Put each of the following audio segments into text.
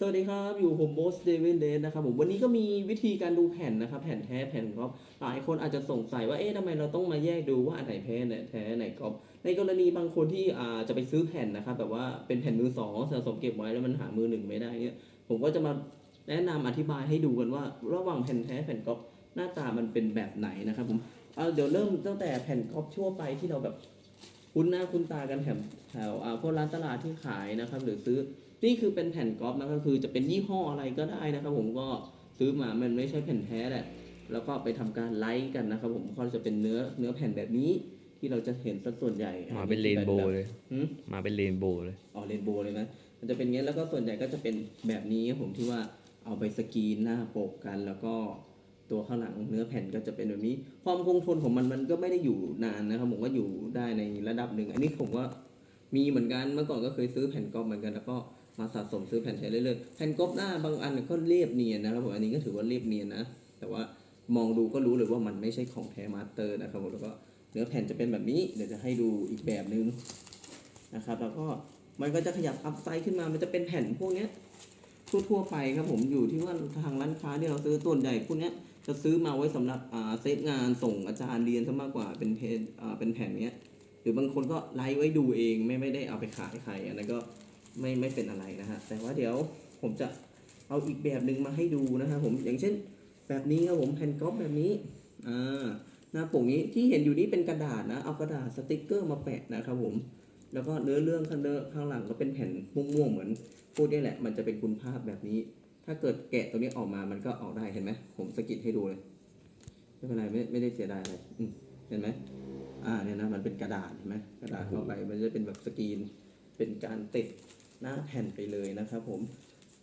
สวัสดีครับ อยู่ผมโบสเดวินเดนนะครับผมวันนี้ก็มีวิธีการดูแผ่นนะครับ แผ่นแท้แผ่นก๊อปหลายคนอาจจะสงสัยว่าเอ๊ะทำไมเราต้องมาแยกดูว่าอันไหนแท้ไหนแท้ไหนก๊อปในกรณีบางคนที่อ่าจะไปซื้อแผ่นนะครับแบบว่าเป็นแผ่นมือสองสะสมเก็บไว้แล้วมันหามือหนึ่งไม่ได้เนี่ยผมก็จะมาแนะนำอธิบายให้ดูกันว่า ระหว่างแผ่นแท้แผ่นก๊อปหน้าตามันเป็นแบบไหนนะครับผมเอาเดี๋ยวเริ่มตั้งแต่แผ่นก๊อปทั่วไปที่เราแบบคุ้นหน้าคุ้นตากันแถวแถวอ่าพวกร้านตลาดที่ขายนะครับ หรือซื้อ นี่คือเป็นแผ่นก๊อปนะก็คือจะเป็นยี่ห้ออะไรก็ได้นะครับ ผมก็ซื้อมามันไม่ใช่แผ่นแท้แหละแล้วก็ไปทำการไลท์กันนะครับ ผมก็จะเป็นเนื้อเนื้อแผ่นแบบนี้ที่เราจะเห็นสัดส่วนใหญ่มาเป็นเรนโบว์เลยหืมมาเป็นเรนโบว์เลยอ๋อเรนโบว์เลยนะมันจะเป็นอย่างนี้แล้วก็ส่วนใหญ่ก็จะเป็นแบบนี้ครับผมที่ว่าเอาไปสกรีนหน้าปกกันแล้วก็ตัวข้างหลังเนื้อแผ่นก็จะเป็นแบบนี้ ความคงทนของมันมันก็ไม่ได้อยู่นานนะครับผมก็อยู่ได้ในระดับหนึ่งอันนี้ผมว่ามีเหมือนกันเมื่อก่อนก็เคยซื้อแผ่นก๊อปเหมือนกันแล้วก็ มาสะสมซื้อแผ่นแท้เรื่อยๆแผ่นก๊อปหน้าบางอันก็เรียบเนียนนะครับผมอันนี้ก็ถือว่าเรียบเนียนนะ แต่ว่ามองดูก็รู้เลยว่ามันไม่ใช่ของแท้มาสเตอร์นะครับผมแล้วก็เนื้อแผ่นจะเป็นแบบนี้เดี๋ยวจะให้ดูอีกแบบนึงนะครับ แล้วก็มันก็จะขยับอัพไซด์ขึ้นมา มันจะเป็นแผ่นพวกนี้ทั่วๆไปครับผมอยู่ที่ว่าทางร้านค้าที่เราซื้อต้นใหญ่พวกนี้จะซื้อมาไว้สำหรับเซฟงานส่งอาจารย์เรียนซะมากกว่าเป็นเพจอ่าเป็นแผ่นเนี้ย หรือบางคนก็ไลฟ์ไว้ดูเองไม่ไม่ได้เอาไปขายใครอันนั้นก็ ไม่ไม่เป็นอะไรนะฮะแต่ว่าเดี๋ยวผมจะเอาอีกแบบหนึ่งมาให้ดูนะครับผมอย่างเช่น แบบนี้ครับผมแผ่นก๊อปแบบนี้อ่าหน้าปกนี้ที่เห็นอยู่นี้เป็นกระดาษนะเอากระดาษสติกเกอร์มาแปะนะครับผมแล้วก็เนื้อเรื่องข้างเนื้อข้างหลังก็เป็นแผ่นม่วงๆเหมือนพูดนี่แหละ มันจะเป็นคุณภาพแบบนี้ ถ้าเกิดแกะตัวนี้ออกมามันก็ออกได้เห็นไหมผมสกิดให้ดูเลยไม่เป็นไรไม่ไม่ได้เสียดายอะไรเห็นไหมอ่าเนี่ยนะมันเป็นกระดาษเห็นไหมกระดาษเข้าไปมันจะเป็นแบบสกรีน เป็นการติด หน้าแผ่นไปเลยนะครับผม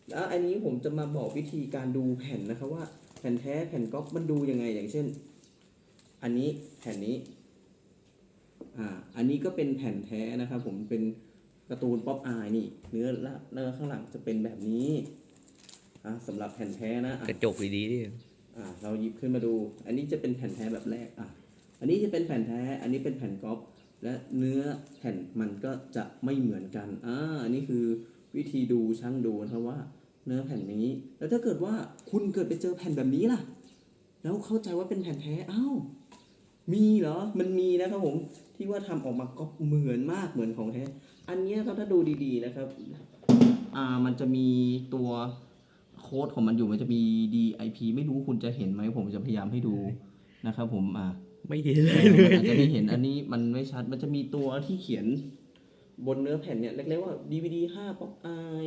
แล้วอันนี้ผมจะมาบอกวิธีการดูแผ่นนะครับว่าแผ่นแท้แผ่นก๊อปมันดูยังไงอย่างเช่น อันนี้แผ่นนี้อ่าอันนี้ก็เป็นแผ่นแท้นะครับผมเป็นการ์ตูนป๊อปอายนี่เนื้อละเนื้อข้างหลังจะเป็นแบบนี้อ่าสำหรับแผ่นแท้นะอะกระจกดีๆดิอ่าเราหยิบขึ้นมาดู อันนี้จะเป็นแผ่นแท้แบบแรกอะอันนี้จะเป็นแผ่นแท้ อันนี้เป็นแผ่นก๊อป และเนื้อแผ่นมันก็จะไม่เหมือนกันอ่าอันนี้คือวิธีดูช่างดูนะครับว่าเนื้อแผ่นนี้ แล้วถ้าเกิดว่าคุณเกิดไปเจอแผ่นแบบนี้ล่ะ แล้วเข้าใจว่าเป็นแผ่นแท้อ้าวมีเหรอ มันมีนะครับผมที่ว่าทำออกมาก็เหมือนมากเหมือนของแท้ อันนี้ยครับถ้าดูดีๆนะครับ อ่ามันจะมีตัวโค้ดของมันอยู่มันจะมี DIP ไม่รู้คุณจะเห็นไหมผมจะพยายามให้ดูนะครับผมอ่า ไม่เห็นเลยเลยอาจจะไม่เห็นอันนี้มันไม่ชัดมันจะมีตัวที่เขียนบนเนื้อแผ่นเนี่ยเล็กๆว่า DVD 5 pop i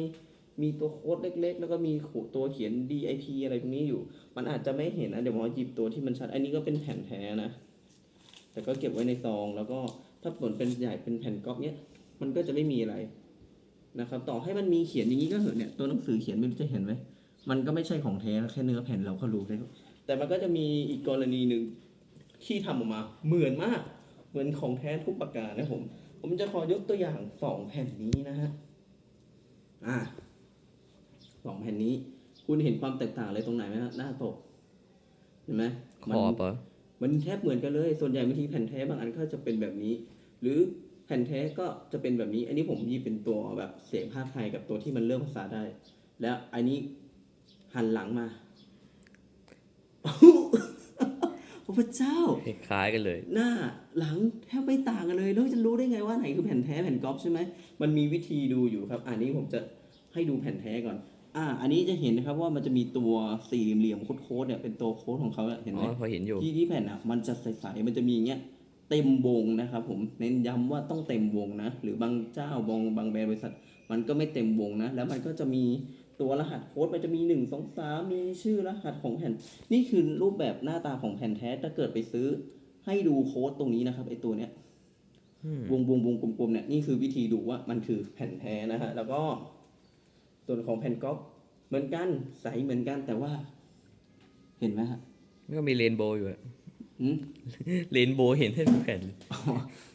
มีตัวโค้ดเล็ก ๆ แล้วก็มีตัวเขียน DIP อะไรตรงนี้อยู่ มันอาจจะไม่เห็นนะเดี๋ยวหมอหยิบตัวที่มันชัด อันนี้ก็เป็นแผ่นแท้นะ แต่ก็เก็บไว้ในซอง แล้วก็ถ้าผลเป็นใหญ่เป็นแผ่นก๊อปเนี้ย มันก็จะไม่มีอะไรนะครับ ต่อให้มันมีเขียนอย่างนี้ก็เหอะเนี่ย ตัวหนังสือเขียนไม่รู้จะเห็นไหมมันก็ไม่ใช่ของแท้นะแค่เนื้อแผ่นเราก็รู้แล้ว แต่มันก็จะมีอีกกรณีหนึ่ง ที่ทำออกมาเหมือนมาก เหมือนของแท้ทุกประการนะผม ผมจะขอยกตัวอย่างสองแผ่นนี้นะฮะอ่าสองแผ่นนี้ คุณเห็นความแตกต่างอะไรตรงไหนไหมฮะหน้าปกเห็นไหมขมันอบเหรอมันแทบเหมือนกันเลย ส่วนใหญ่บางทีแผ่นแท้บางอันก็จะเป็นแบบนี้ หรือแผ่นแท้ก็จะเป็นแบบนี้ อันนี้ผมหยิบเป็นตัวแบบเสียงภาคไทยกับตัวที่มันเลือกภาษาได้ แล้วอันนี้หันหลังมาโอ้ พระเจ้าคล้ายๆกันเลย หน้าหลังแทบไม่ต่างกันเลย แล้วจะรู้ได้ไงว่าไหนคือแผ่นแท้แผ่นก๊อปใช่ไหมมันมีวิธีดูอยู่ครับ อันนี้ผมจะให้ดูแผ่นแท้ก่อน อ่า อันนี้จะเห็นนะครับว่ามันจะมีตัวสี่เหลี่ยมๆโค้ดๆเนี่ยเป็นตัวโค้ดของเขาอะเห็นอ๋ไหมอพอเห็นอยู่ที่ที่แผ่นอะมันจะใสๆมันจะมีอย่างเงี้ยเต็มวงนะครับผมเน้นย้ำว่าต้องเต็มวงนะ หรือบางเจ้าบางบางแบรนด์บริษัท มันก็ไม่เต็มวงนะ แล้วมันก็จะมี ตัวรหัสโค้ดมันจะมีหนึ่งสองสามมีชื่อรหัสของแผ่น นี่คือรูปแบบหน้าตาของแผ่นแท้ถ้าเกิดไปซื้อ ให้ดูโค้ดตรงนี้นะครับไอตัวเนี้ยอืมวงวงวงกลมๆเนี่ยนี่คือวิธีดูว่ามันคือแผ่นแท้นะฮะแล้วก็ ส่วนของแผ่นก๊อปเหมือนกันใสเหมือนกันแต่ว่า เห็นไหมฮะมันก็มีเรนโบว์อยู่อะอืมเรนโบว์เห็นทั้งแผ่นเลยอ๋อ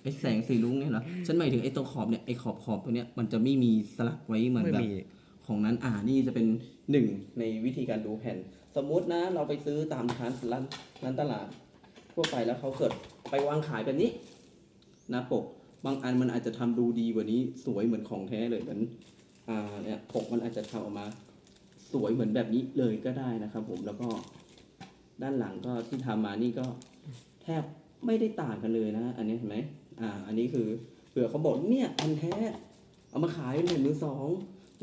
ไอแสงสีรุ้งเนี่ยเหรอฉันหมายถึงไอตัวขอบเนี่ยไอขอบขอบตัวเนี้ยมันจะไม่มีสลักไว้เหมือนไม่แบบมี ของนั้นอ่านี่จะเป็นหนึ่งในวิธีการดูแผ่น สมมุตินะเราไปซื้อตามร้านร้านร้านตลาดทั่วไปแล้วเขาเกิดไปวางขายแบบนี้นะปกบางอันมันอาจจะทำดูดีกว่านี้สวยเหมือนของแท้เลยเหมือนอ่าเนี่ยปกมันอาจจะทำออกมาสวยเหมือนแบบนี้เลยก็ได้นะครับผมแล้วก็ด้านหลังก็ที่ทำมานี่ก็แทบไม่ได้ต่างกันเลยนะ อันนี้เห็นไหมอ่า อันนี้คือเผื่อเขาบอกเนี่ยอันแท้เอามาขายเป็นแผ่นมือสอง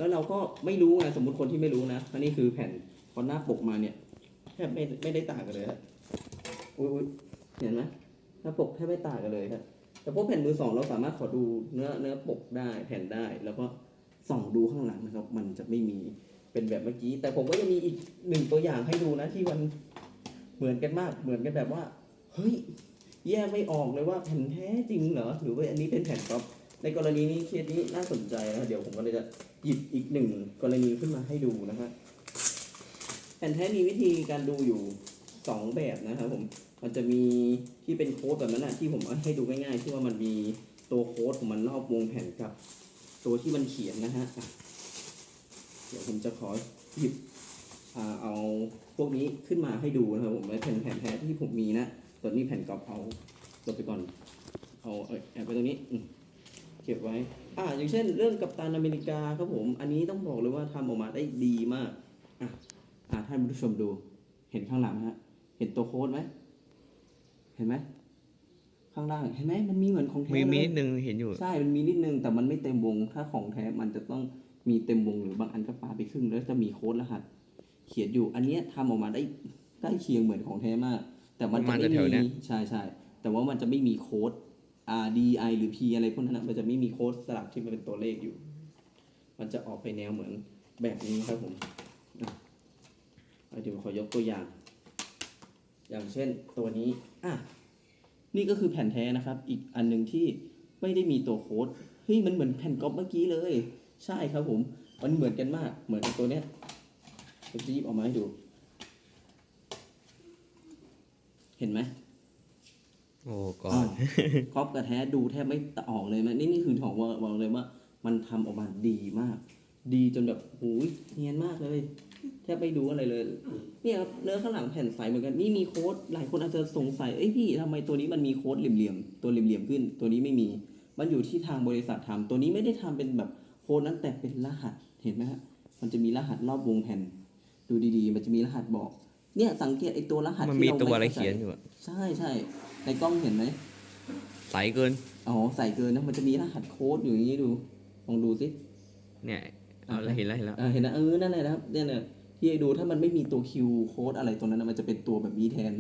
แล้วเราก็ไม่รู้ไงสมมติคนที่ไม่รู้นะอันนี้คือแผ่นพอหน้าปกมาเนี่ยแทบไม่ไม่ได้ต่างกันเลยฮะอุ้ยเห็นไหมหน้าปกแทบไม่ต่างกันเลยครับแต่พวกแผ่นมือสองเราสามารถขอดูเนื้อเนื้อปกได้แผ่นได้ แล้วก็ส่องดูข้างหลังนะครับ มันจะไม่มีเป็นแบบเมื่อกี้ แต่ผมก็ยังมีอีกหนึ่งตัวอย่างให้ดูนะที่มันเหมือนกันมากเหมือนกันแบบว่า เฮ้ย แยกไม่ออกเลยว่าแผ่นแท้จริงเหรอหรือว่าอันนี้เป็นแผ่นก๊อป ในกรณีนี้เคสนี้น่าสนใจนะเดี๋ยวผมก็เลยจะหยิบอีกหนึ่งกรณีขึ้นมาให้ดูนะฮะแผ่นแท้มีวิธีการดูอยู่สองแบบนะครับผมมันจะมีที่เป็นโค้ดแบบนั้นนะที่ผมเอาให้ดูง่ายๆที่ว่ามันมีตัวโค้ดของมันรอบวงแผ่นกับ ตัวที่มันเขียนนะฮะเดี๋ยวผมจะขอหยิบเอาพวกนี้ขึ้นมาให้ดูนะครับผมและแผ่นแผ่นแท้ที่ผมมีนะส่วนนี้แผ่นกรอบเอาลบไปก่อนเอาเอาแอบไปตรงนี้ เก็บไว้ อ่า อย่างเช่น เรื่องกัปตันอเมริกาครับผม อันนี้ต้องบอกเลยว่าทำออกมาได้ดีมาก อะอ่าท่านผู้ชมดู เห็นข้างหลังฮะ เห็นตัวโค้ดไหม เห็นไหม ข้างล่าง เห็นไหม มันมีเหมือนของแท้มีมีเลยนิดนึงเห็นอยู่ ใช่ มันมีนิดนึง แต่มันไม่เต็มวง ถ้าของแท้ มันจะต้องมีเต็มวงหรือบางอันก็ปาไปครึ่งแล้วจะมีโค้ดรหัส เขียนอยู่ อันเนี้ยทำออกมาได้ใกล้เคียงเหมือนของแท้มาก แต่มันจะประมาณไม่แถวๆเนี้มียใช่ใช่ แต่ว่ามันจะไม่มีโค้ด R D I หรือ P อะไรพวกนั้นมันจะไม่มีโค้ดสลักที่มันเป็นตัวเลขอยู่ มันจะออกไปแนวเหมือนแบบนี้ครับผมเดี๋ยวขอยกตัวอย่าง อย่างเช่นตัวนี้อะนี่ก็คือแผ่นแท้นะครับ อีกอันหนึ่งที่ไม่ได้มีตัวโค้ดเฮ้ยมันเหมือนแผ่นก๊อปเมื่อกี้เลย ใช่ครับผม มันเหมือนกันมาก เหมือนกับตัวเนี้ยผมจะหยิบออกมาให้ดู เห็นไหม โอ้ก่ออ่านก๊อปกับแท้ดูแทบไม่ออกเลยนะนี่นี่คือของบอกบอกเลยว่า มันทำออกมาดีมาก ดีจนแบบหูยเนียนมากเลย แทบไม่ดูอะไรเลย เนี่ยครับเนื้อข้างหลังแผ่นใสเหมือนกันนี่มีโค้ดหลายคนอาจจะสงสัยเอ้ยพี่ทำไมตัวนี้มันมีโค้ดเหลี่ยมๆตัวเหลี่ยมๆขึ้น ตัวนี้ไม่มี มันอยู่ที่ทางบริษัททำตัวนี้ไม่ได้ทำเป็นแบบโค้ดนั้นแต่เป็นรหัสเห็นไหมฮะมันจะมีรหัสรอบวงแผ่น ดูดีๆ มันจะมีรหัสบอก เนี่ยสังเกตไอ้ตัวรหัสมันที่มีเราตัวอะไรม่ข้าใจเขียนอยู่อะ ใช่ใช่ ในกล้องเห็นไหมใสเกิน อ๋อใส่เกินนะมันจะมีรหัสโค้ดอยู่อย่างนี้ดูลองดูสิ เนี่ยเอาแล้วเห็นแล้วเห็นแล้ว อ่าเห็นนะเออนั่นแหละนะครับเนี่ยเนี่ยที่ให้ดูถ้ามันไม่มีตัวคิวโค้ดอะไรตัวนั้นนะมันจะเป็นตัวแบบนี้แทน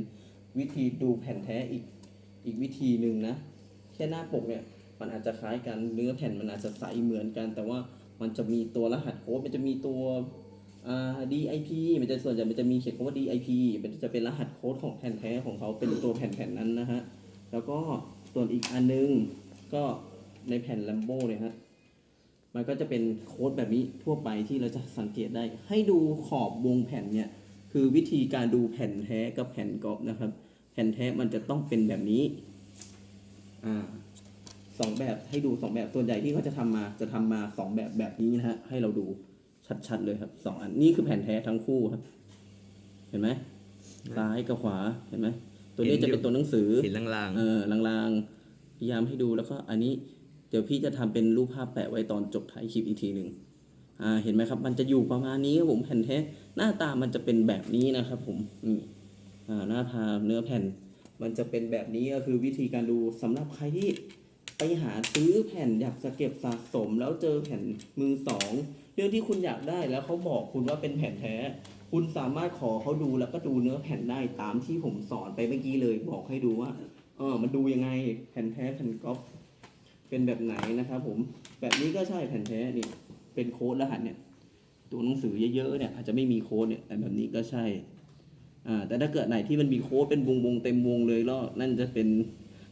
วิธีดูแผ่นแท้อีกอีกวิธีหนึ่งนะ แค่หน้าปกเนี่ยมันอาจจะคล้ายกันเนื้อแผ่นมันอาจจะใสเหมือนกัน แต่ว่ามันจะมีตัวรหัสโค้ดมันจะมีตัว อ่า DIP มันจะส่วนใหญ่มันจะมีเขียนคำว่า DIP มันจะเป็นรหัสโค้ดของแผ่นแท้ของเขาเป็นตัวแผ่นแผ่นนั้นนะฮะ แล้วก็ส่วนอีกอันนึงก็ในแผ่น Lambo เนี่ยฮะ มันก็จะเป็นโค้ดแบบนี้ทั่วไปที่เราจะสังเกตได้ ให้ดูขอบวงแผ่นเนี่ย คือวิธีการดูแผ่นแท้กับแผ่นกรอบนะครับ แผ่นแท้มันจะต้องเป็นแบบนี้ อ่าสองแบบให้ดูสองแบบส่วนใหญ่ที่เขาจะทำมาจะทำมาสองแบบแบบนี้นะฮะให้เราดู ชัดๆเลยครับสองอันนี่คือแผ่นแท้ทั้งคู่ครับ เห็นไหมซ้ายกับขวาเห็นไหมตัวนี้จะเป็นตัวหนังสือเห็นลางเออลางๆพยายามให้ดูแล้วก็อันนี้ เดี๋ยวพี่จะทำเป็นรูปภาพแปะไว้ตอนจบท้ายคลิปอีกทีหนึ่งอ่าเห็นไหมครับ มันจะอยู่ประมาณนี้ครับผมแผ่นแท้หน้าตามันจะเป็นแบบนี้นะครับ ผมนี่อ่าหน้าทาเนื้อแผ่น มันจะเป็นแบบนี้ก็คือวิธีการดูสำหรับใครที่ ไปหาซื้อแผ่นอยากจะเก็บสะสม แล้วเจอแผ่นมือสองเรื่องที่คุณอยากได้แล้วเขาบอกคุณว่าเป็นแผ่นแท้ คุณสามารถขอเขาดูแล้วก็ดูเนื้อแผ่นได้ตามที่ผมสอนไปเมื่อกี้เลยบอกให้ดูว่าเออมันดูยังไงแผ่นแท้แผ่นก๊อปเป็นแบบไหนนะครับผมแบบนี้ก็ใช่แผ่นแท้นี่เป็นโค้ดรหัสเนี่ย ตัวหนังสือเยอะๆเนี่ยอาจจะไม่มีโค้ดเนี่ยแต่แบบนี้ก็ใช่อ่าแต่ถ้าเกิดไหนที่มันมีโค้ดเป็นวงวงๆเต็มวงเลยแล้วนั่นจะเป็น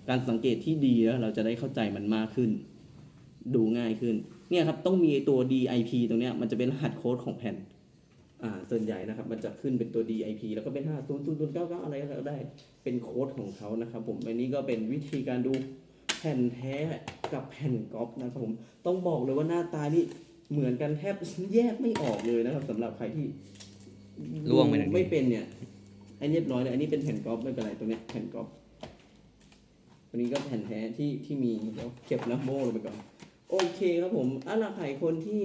การสังเกตที่ดีแล้วเราจะได้เข้าใจมันมากขึ้น ดูง่ายขึ้น เนี่ยครับต้องมีตัว DIP ตรงเนี้ยมันจะเป็นรหัสโค้ดของแผ่นอ่าส่วนใหญ่นะครับมันจะขึ้นเป็นตัว DIP แล้วก็เป็น 5 0 0 0 0 9 9 อะไรก็ได้ เป็นโค้ดของเขานะครับผมอันนี้ก็เป็นวิธีการดูแผ่นแท้กับแผ่นก๊อปนะครับผมต้องบอกเลยว่าหน้าตานี่เหมือนกันแทบแยกไม่ออกเลยนะครับสำหรับใครที่ล่วงไปหน่อยไม่เป็นเนี่ยไอ้เรียบร้อยเลยอันนี้เป็นแผ่นก๊อปไม่เป็นไรตรงเนี้ยแผ่นก๊อปตั วันนี้ก็แผ่นแท้ที่ที่มีเดี๋ยวเก็บลัมโบลงไปก่อน โอเคครับผมอะล่ะใครคนที่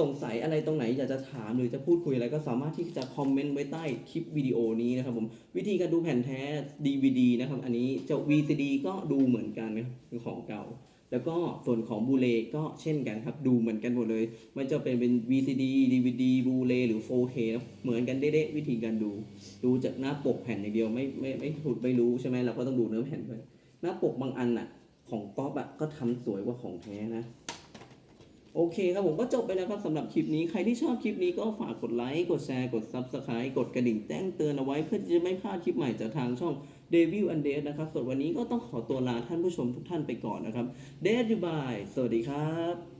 สงสัยอะไรตรงไหนอยากจะถามหรือจะพูดคุยอะไรก็สามารถที่จะคอมเมนต์ไว้ใต้คลิปวิดีโอนี้นะครับผมวิธีการดูแผ่นแท้ DVD นะครับ อันนี้จะ VCD ก็ดูเหมือนกันนะคือของเก่า แล้วก็ส่วนของบูเลก็เช่นกันครับ ดูเหมือนกันหมดเลยไมันจะเป็นเป็น VCD DVD บูเลหรือ 4K นะเหมือนกันเด๊ะวิธีการดู ดูจากหน้าปกแผ่นอย่างเดียวไม่ไม่ไม่ถูกไม่รู้ใช่ไหมเราก็ต้องดูเนื้อแผ่นด้วย หน้าปกบางอันน่ะของก๊อปอะก็ทำสวยกว่าของแท้นะ โอเคครับผมก็จบไปแล้วครับสำหรับคลิปนี้ใครที่ชอบคลิปนี้ก็ฝากกดไลค์กดแชร์กด Subscribe กดกระดิ่งแจ้งเตือนเอาไว้เพื่อที่จะไม่พลาดคลิปใหม่จากทางช่อง d e v i l and d a t นะครับส่วนวันนี้ก็ต้องขอตัวลาท่านผู้ชมทุกท่านไปก่อนนะครับเด d ยูบายสวัสดีครับ